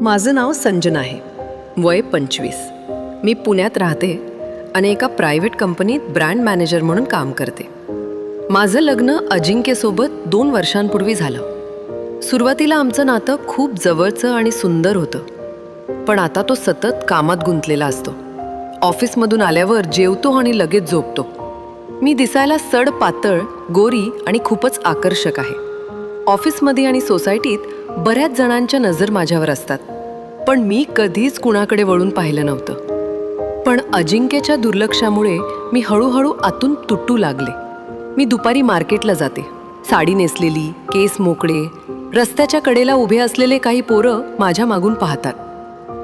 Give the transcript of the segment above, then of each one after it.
माझं नाव संजना आहे. वय पंचवीस. मी पुण्यात राहते आणि एका प्रायव्हेट कंपनीत ब्रँड मॅनेजर म्हणून काम करते. माझं लग्न अजिंक्यसोबत दोन वर्षांपूर्वी झालं. सुरुवातीला आमचं नातं खूप जवळचं आणि सुंदर होतं. पण आता तो सतत कामात गुंतलेला असतो. ऑफिसमधून आल्यावर जेवतो आणि लगेच झोपतो. मी दिसायला सड पातळ गोरी आणि खूपच आकर्षक आहे. ऑफिसमध्ये आणि सोसायटीत बऱ्याच जणांच्या नजर माझ्यावर असतात. पण मी कधीच कुणाकडे वळून पाहिलं नव्हतं. पण अजिंक्यच्या दुर्लक्षामुळे मी हळूहळू आतून तुटू लागले. मी दुपारी मार्केटला जाते. साडी नेसलेली केस मोकळे रस्त्याच्या कडेला उभे असलेले काही पोरं माझ्या मागून पाहतात.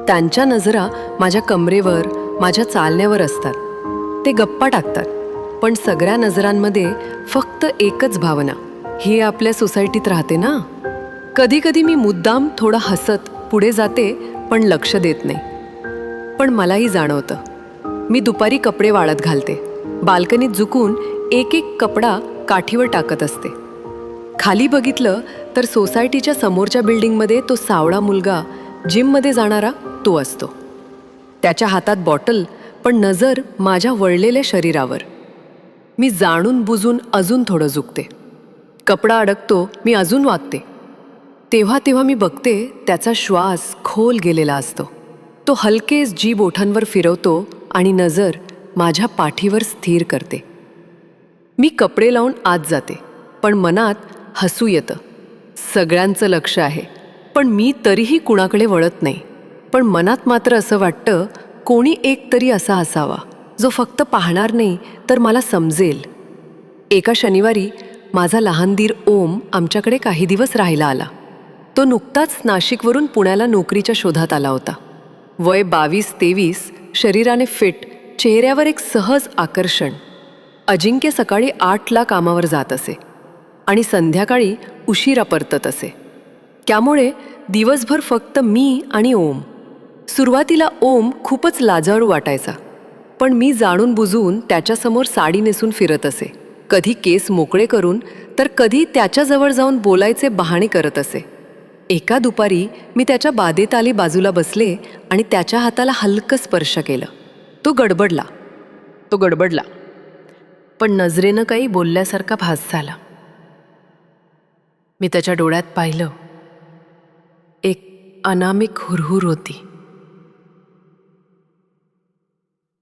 त्यांच्या नजरा माझ्या कमरेवर माझ्या चालण्यावर असतात. ते गप्पा टाकतात. पण सगळ्या नजरांमध्ये फक्त एकच भावना. ही आपल्या सोसायटीत राहते ना? कधी कधी मी मुद्दाम थोडं हसत पुढे जाते पण लक्ष देत नाही. पण मलाही जाणवतं. मी दुपारी कपडे वाळत घालते. बाल्कनीत झुकून एक एक कपडा काठीवर टाकत असते. खाली बघितलं तर सोसायटीच्या समोरच्या बिल्डिंगमध्ये तो सावळा मुलगा जिममध्ये जाणारा तो असतो. त्याच्या हातात बॉटल पण नजर माझ्या वळलेल्या शरीरावर. मी जाणून बुजून अजून थोडं झुकते. कपडा अडकतो मी अजून वागते. तेव्हा तेव्हा मी बघते त्याचा श्वास खोल गेलेला असतो. तो हलकेच जीभ ओठांवर फिरवतो आणि नजर माझ्या पाठीवर स्थिर करते. मी कपडे लावून आत जाते पण मनात हसू येतं. सगळ्यांचं लक्ष आहे पण मी तरीही कुणाकडे वळत नाही. पण मनात मात्र असं वाटतं कोणी एक तरी असा असावा जो फक्त पाहणार नाही तर मला समजेल. एका शनिवारी माझा लहान दीर ओम आमच्याकडे काही दिवस राहायला आला. तो नुकताच नाशिकवरून पुण्याला नोकरीच्या शोधात आला होता. वय बावीस तेवीस शरीराने फिट चेहऱ्यावर एक सहज आकर्षण. अजिंक्य सकाळी आठला कामावर जात असे आणि संध्याकाळी उशिरा परतत असे. त्यामुळे दिवसभर फक्त मी आणि ओम. सुरुवातीला ओम खूपच लाजाळू वाटायचा पण मी जाणून बुजून त्याच्यासमोर साडी नेसून फिरत असे. कधी केस मोकळे करून तर कधी त्याच्याजवळ जाऊन बोलायचे बहाणे करत असे. एका दुपारी मी त्याच्या बादेत आली बाजूला बसले आणि त्याच्या हाताला हलकं स्पर्श केलं. तो गडबडला. तो गडबडला. पण नजरेनं काही बोलल्यासारखा भास झाला. मी त्याच्या डोळ्यात पाहिलं. एक अनामिक हुरहुर होती.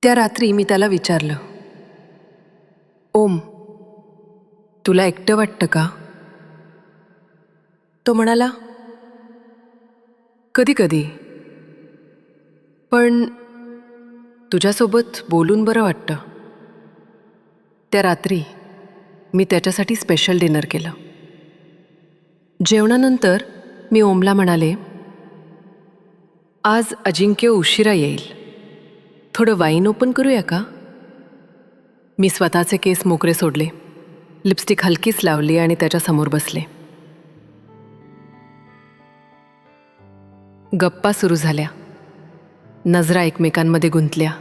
त्या रात्री मी त्याला विचारलं ओम तुला एकटं वाटतं का? तो म्हणाला कधी कधी पण तुझ्यासोबत बोलून बरं वाटतं. त्या रात्री मी त्याच्यासाठी स्पेशल डिनर केलं. जेवणानंतर मी ओमला म्हणाले आज अजिंक्य उशिरा येईल. थोडं वाईन ओपन करूया का? मी स्वतःचे केस मोकळे सोडले. लिपस्टिक हलकीच लावली आणि त्याच्यासमोर बसले. गप्पा सुरू झाल्या. नजरा एकमेकांमध्ये गुंतल्या.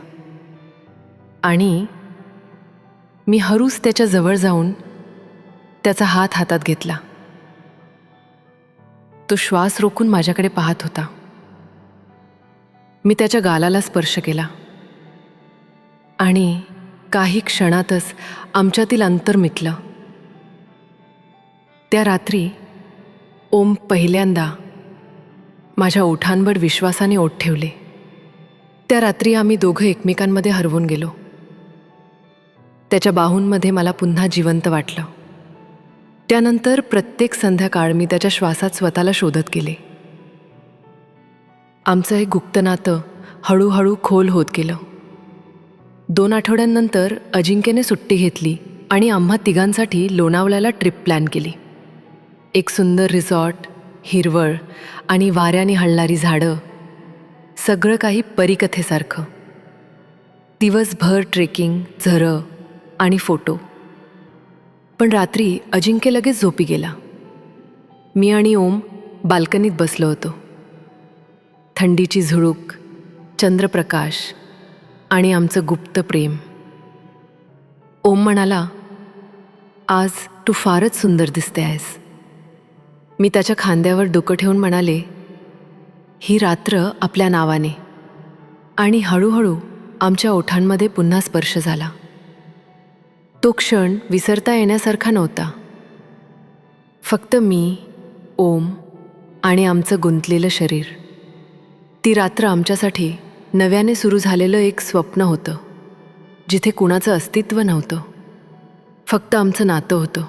आणि मी हरूस त्याच्याजवळ जाऊन त्याचा हात हातात घेतला. तो श्वास रोखून माझ्याकडे पाहत होता. मी त्याच्या गालाला स्पर्श केला. आणि काही क्षणातच आमच्यातील अंतर मिटलं. त्या रात्री ओम पहिल्यांदा माझ्या ओठांवर विश्वासाने ओठ ठेवले. त्या रात्री आम्ही दोघं एकमेकांमध्ये हरवून गेलो. त्याच्या बाहूंमध्ये मला पुन्हा जिवंत वाटलं. त्यानंतर प्रत्येक संध्याकाळ मी त्याच्या श्वासात स्वतःला शोधत गेले. आमचं हे गुप्त नातं हळूहळू खोल होत गेलं. दोन आठवड्यांनंतर अजिंक्यने सुट्टी घेतली आणि आम्हा तिघांसाठी लोणावळ्याला ट्रिप प्लॅन केली. एक सुंदर रिसॉर्ट हिरवळ आणि वाऱ्याने हलणारी झाडं सगळं काही परिकथेसारखं. दिवसभर ट्रेकिंग झरं आणि फोटो. पण रात्री अजिंक्य लगेच झोपी गेला. मी आणि ओम बाल्कनीत बसलो होतो. थंडीची झुळूक चंद्रप्रकाश आणि आमचं गुप्त प्रेम. ओम म्हणाला आज तू फारच सुंदर दिसते आहेस मी त्याच्या खांद्यावर डोकं ठेवून म्हणाले ही रात्र आपल्या नावाने. आणि हळूहळू आमच्या ओठांमध्ये पुन्हा स्पर्श झाला. तो क्षण विसरता येण्यासारखा नव्हता. फक्त मी ओम आणि आमचं गुंतलेलं शरीर. ती रात्र आमच्यासाठी नव्याने सुरू झालेलं एक स्वप्न होतं जिथे कुणाचं अस्तित्व नव्हतं. फक्त आमचं नातं होतं.